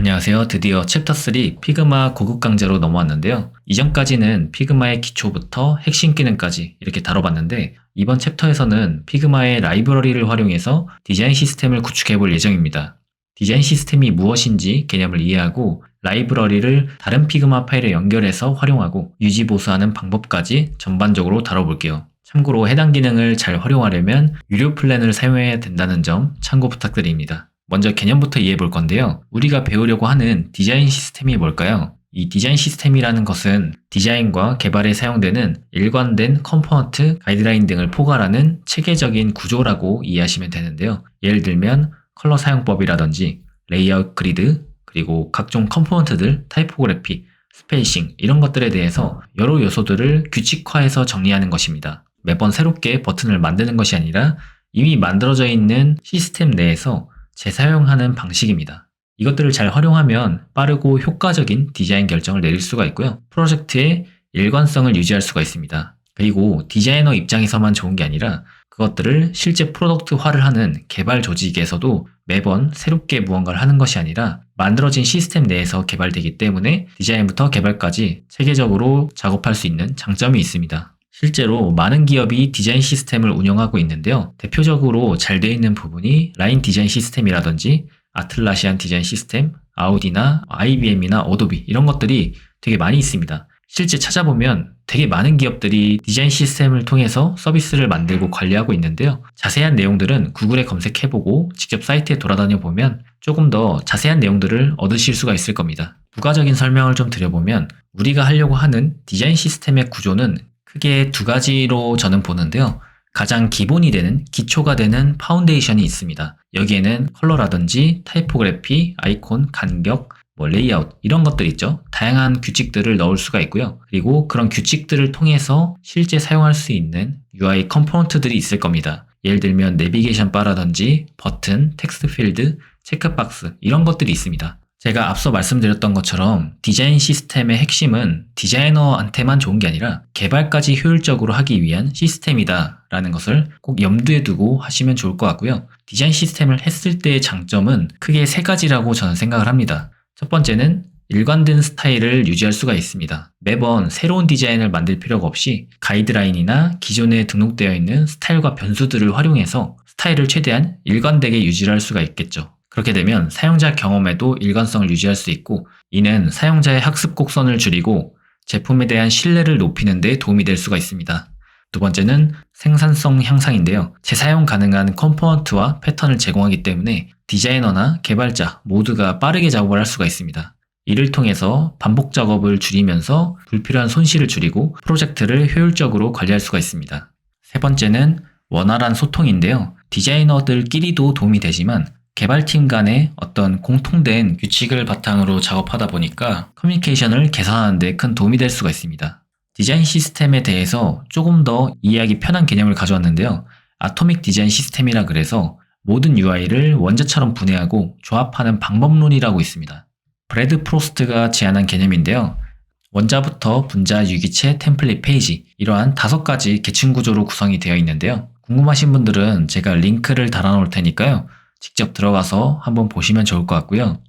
안녕하세요. 드디어 챕터 3 피그마 고급 강좌로 넘어왔는데요. 이전까지는 피그마의 기초부터 핵심 기능까지 이렇게 다뤄봤는데 이번 챕터에서는 피그마의 라이브러리를 활용해서 디자인 시스템을 구축해 볼 예정입니다. 디자인 시스템이 무엇인지 개념을 이해하고 라이브러리를 다른 피그마 파일에 연결해서 활용하고 유지 보수하는 방법까지 전반적으로 다뤄볼게요. 참고로 해당 기능을 잘 활용하려면 유료 플랜을 사용해야 된다는 점 참고 부탁드립니다. 먼저 개념부터 이해해 볼 건데요. 우리가 배우려고 하는 디자인 시스템이 뭘까요? 이 디자인 시스템이라는 것은 디자인과 개발에 사용되는 일관된 컴포넌트, 가이드라인 등을 포괄하는 체계적인 구조라고 이해하시면 되는데요. 예를 들면 컬러 사용법이라든지 레이아웃 그리드, 그리고 각종 컴포넌트들, 타이포그래피, 스페이싱 이런 것들에 대해서 여러 요소들을 규칙화해서 정리하는 것입니다. 매번 새롭게 버튼을 만드는 것이 아니라 이미 만들어져 있는 시스템 내에서 재사용하는 방식입니다. 이것들을 잘 활용하면 빠르고 효과적인 디자인 결정을 내릴 수가 있고요. 프로젝트의 일관성을 유지할 수가 있습니다. 그리고 디자이너 입장에서만 좋은 게 아니라 그것들을 실제 프로덕트화를 하는 개발 조직에서도 매번 새롭게 무언가를 하는 것이 아니라 만들어진 시스템 내에서 개발되기 때문에 디자인부터 개발까지 체계적으로 작업할 수 있는 장점이 있습니다. 실제로 많은 기업이 디자인 시스템을 운영하고 있는데요. 대표적으로 잘 되어 있는 부분이 라인 디자인 시스템이라든지 아틀라시안 디자인 시스템, 아우디나 IBM이나 어도비 이런 것들이 되게 많이 있습니다. 실제 찾아보면 되게 많은 기업들이 디자인 시스템을 통해서 서비스를 만들고 관리하고 있는데요. 자세한 내용들은 구글에 검색해보고 직접 사이트에 돌아다녀 보면 조금 더 자세한 내용들을 얻으실 수가 있을 겁니다. 부가적인 설명을 좀 드려보면 우리가 하려고 하는 디자인 시스템의 구조는 크게 두 가지로 저는 보는데요. 가장 기본이 되는 기초가 되는 파운데이션이 있습니다. 여기에는 컬러라든지 타이포그래피, 아이콘, 간격, 뭐 레이아웃 이런 것들 있죠. 다양한 규칙들을 넣을 수가 있고요. 그리고 그런 규칙들을 통해서 실제 사용할 수 있는 UI 컴포넌트들이 있을 겁니다. 예를 들면 내비게이션 바라든지 버튼, 텍스트 필드, 체크박스 이런 것들이 있습니다. 제가 앞서 말씀드렸던 것처럼 디자인 시스템의 핵심은 디자이너한테만 좋은 게 아니라 개발까지 효율적으로 하기 위한 시스템이다 라는 것을 꼭 염두에 두고 하시면 좋을 것 같고요. 디자인 시스템을 했을 때의 장점은 크게 세 가지라고 저는 생각을 합니다. 첫 번째는 일관된 스타일을 유지할 수가 있습니다. 매번 새로운 디자인을 만들 필요가 없이 가이드라인이나 기존에 등록되어 있는 스타일과 변수들을 활용해서 스타일을 최대한 일관되게 유지할 수가 있겠죠. 그렇게 되면 사용자 경험에도 일관성을 유지할 수 있고 이는 사용자의 학습 곡선을 줄이고 제품에 대한 신뢰를 높이는 데 도움이 될 수가 있습니다. 두 번째는 생산성 향상인데요. 재사용 가능한 컴포넌트와 패턴을 제공하기 때문에 디자이너나 개발자 모두가 빠르게 작업을 할 수가 있습니다. 이를 통해서 반복 작업을 줄이면서 불필요한 손실을 줄이고 프로젝트를 효율적으로 관리할 수가 있습니다. 세 번째는 원활한 소통인데요. 디자이너들끼리도 도움이 되지만 개발팀 간의 어떤 공통된 규칙을 바탕으로 작업하다 보니까 커뮤니케이션을 개선하는 데 큰 도움이 될 수가 있습니다. 디자인 시스템에 대해서 조금 더 이해하기 편한 개념을 가져왔는데요. 아토믹 디자인 시스템이라 그래서 모든 UI를 원자처럼 분해하고 조합하는 방법론이라고 있습니다. 브래드 프로스트가 제안한 개념인데요. 원자부터 분자, 유기체, 템플릿, 페이지 이러한 다섯 가지 계층 구조로 구성이 되어 있는데요. 궁금하신 분들은 제가 링크를 달아 놓을 테니까요. 직접 들어가서 한번 보시면 좋을 것 같고요.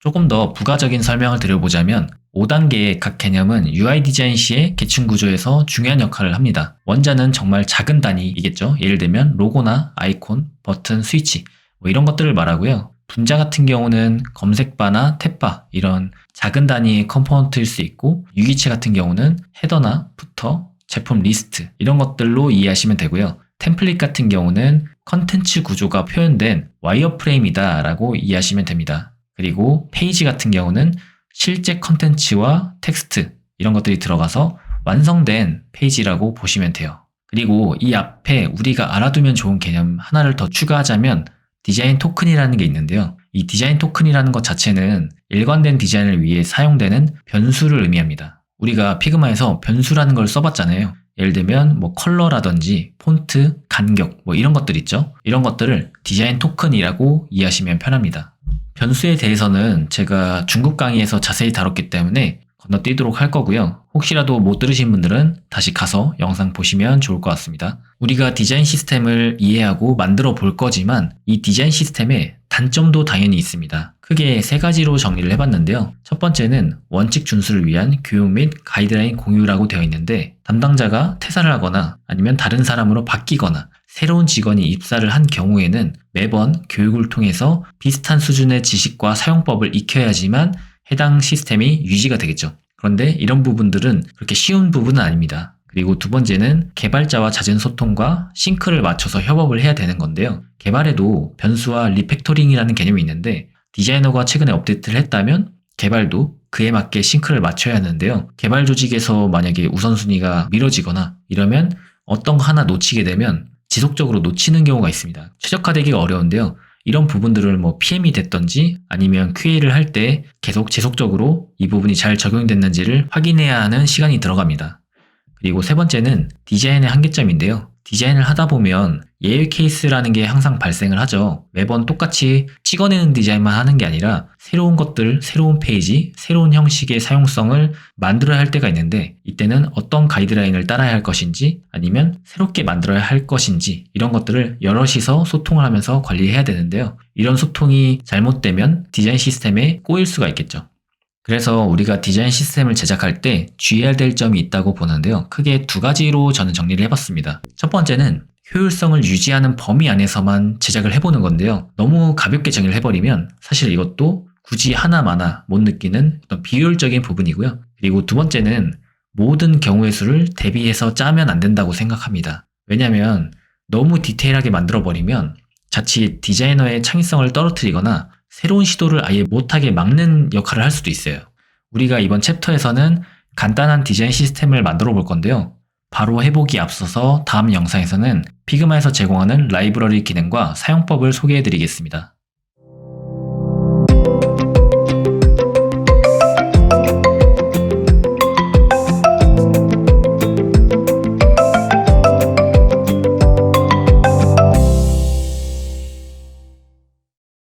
조금 더 부가적인 설명을 드려보자면 5단계의 각 개념은 UI 디자인 시의 계층 구조에서 중요한 역할을 합니다. 원자는 정말 작은 단위이겠죠. 예를 들면 로고나 아이콘, 버튼, 스위치 뭐 이런 것들을 말하고요. 분자 같은 경우는 검색바나 탭바 이런 작은 단위의 컴포넌트일 수 있고 유기체 같은 경우는 헤더나 부터, 제품 리스트 이런 것들로 이해하시면 되고요. 템플릿 같은 경우는 컨텐츠 구조가 표현된 와이어프레임이다 라고 이해하시면 됩니다. 그리고 페이지 같은 경우는 실제 컨텐츠와 텍스트 이런 것들이 들어가서 완성된 페이지라고 보시면 돼요. 그리고 이 앞에 우리가 알아두면 좋은 개념 하나를 더 추가하자면 디자인 토큰이라는 게 있는데요. 이 디자인 토큰이라는 것 자체는 일관된 디자인을 위해 사용되는 변수를 의미합니다. 우리가 피그마에서 변수라는 걸 써봤잖아요. 예를 들면 뭐 컬러라든지 폰트, 간격 뭐 이런 것들 있죠. 이런 것들을 디자인 토큰이라고 이해하시면 편합니다. 변수에 대해서는 제가 중국 강의에서 자세히 다뤘기 때문에 건너뛰도록 할 거고요. 혹시라도 못 들으신 분들은 다시 가서 영상 보시면 좋을 것 같습니다. 우리가 디자인 시스템을 이해하고 만들어 볼 거지만 이 디자인 시스템에 단점도 당연히 있습니다. 크게 세 가지로 정리를 해봤는데요. 첫 번째는 원칙 준수를 위한 교육 및 가이드라인 공유라고 되어 있는데 담당자가 퇴사를 하거나 아니면 다른 사람으로 바뀌거나 새로운 직원이 입사를 한 경우에는 매번 교육을 통해서 비슷한 수준의 지식과 사용법을 익혀야지만 해당 시스템이 유지가 되겠죠. 그런데 이런 부분들은 그렇게 쉬운 부분은 아닙니다. 그리고 두 번째는 개발자와 잦은 소통과 싱크를 맞춰서 협업을 해야 되는 건데요. 개발에도 변수와 리팩토링이라는 개념이 있는데 디자이너가 최근에 업데이트를 했다면 개발도 그에 맞게 싱크를 맞춰야 하는데요. 개발 조직에서 만약에 우선순위가 미뤄지거나 이러면 어떤 거 하나 놓치게 되면 지속적으로 놓치는 경우가 있습니다. 최적화되기가 어려운데요. 이런 부분들을 뭐 PM이 됐던지 아니면 QA를 할 때 계속 지속적으로 이 부분이 잘 적용됐는지를 확인해야 하는 시간이 들어갑니다. 그리고 세 번째는 디자인의 한계점인데요. 디자인을 하다 보면 예외 케이스라는 게 항상 발생을 하죠. 매번 똑같이 찍어내는 디자인만 하는 게 아니라 새로운 것들, 새로운 페이지, 새로운 형식의 사용성을 만들어야 할 때가 있는데 이때는 어떤 가이드라인을 따라야 할 것인지 아니면 새롭게 만들어야 할 것인지 이런 것들을 여럿이서 소통을 하면서 관리해야 되는데요. 이런 소통이 잘못되면 디자인 시스템에 꼬일 수가 있겠죠. 그래서 우리가 디자인 시스템을 제작할 때 주의해야 될 점이 있다고 보는데요. 크게 두 가지로 저는 정리를 해봤습니다. 첫 번째는 효율성을 유지하는 범위 안에서만 제작을 해보는 건데요. 너무 가볍게 정의를 해버리면 사실 이것도 굳이 하나마나 못 느끼는 어떤 비효율적인 부분이고요. 그리고 두 번째는 모든 경우의 수를 대비해서 짜면 안 된다고 생각합니다. 왜냐하면 너무 디테일하게 만들어버리면 자칫 디자이너의 창의성을 떨어뜨리거나 새로운 시도를 아예 못하게 막는 역할을 할 수도 있어요. 우리가 이번 챕터에서는 간단한 디자인 시스템을 만들어 볼 건데요. 바로 해보기 앞서서 다음 영상에서는 피그마에서 제공하는 라이브러리 기능과 사용법을 소개해 드리겠습니다.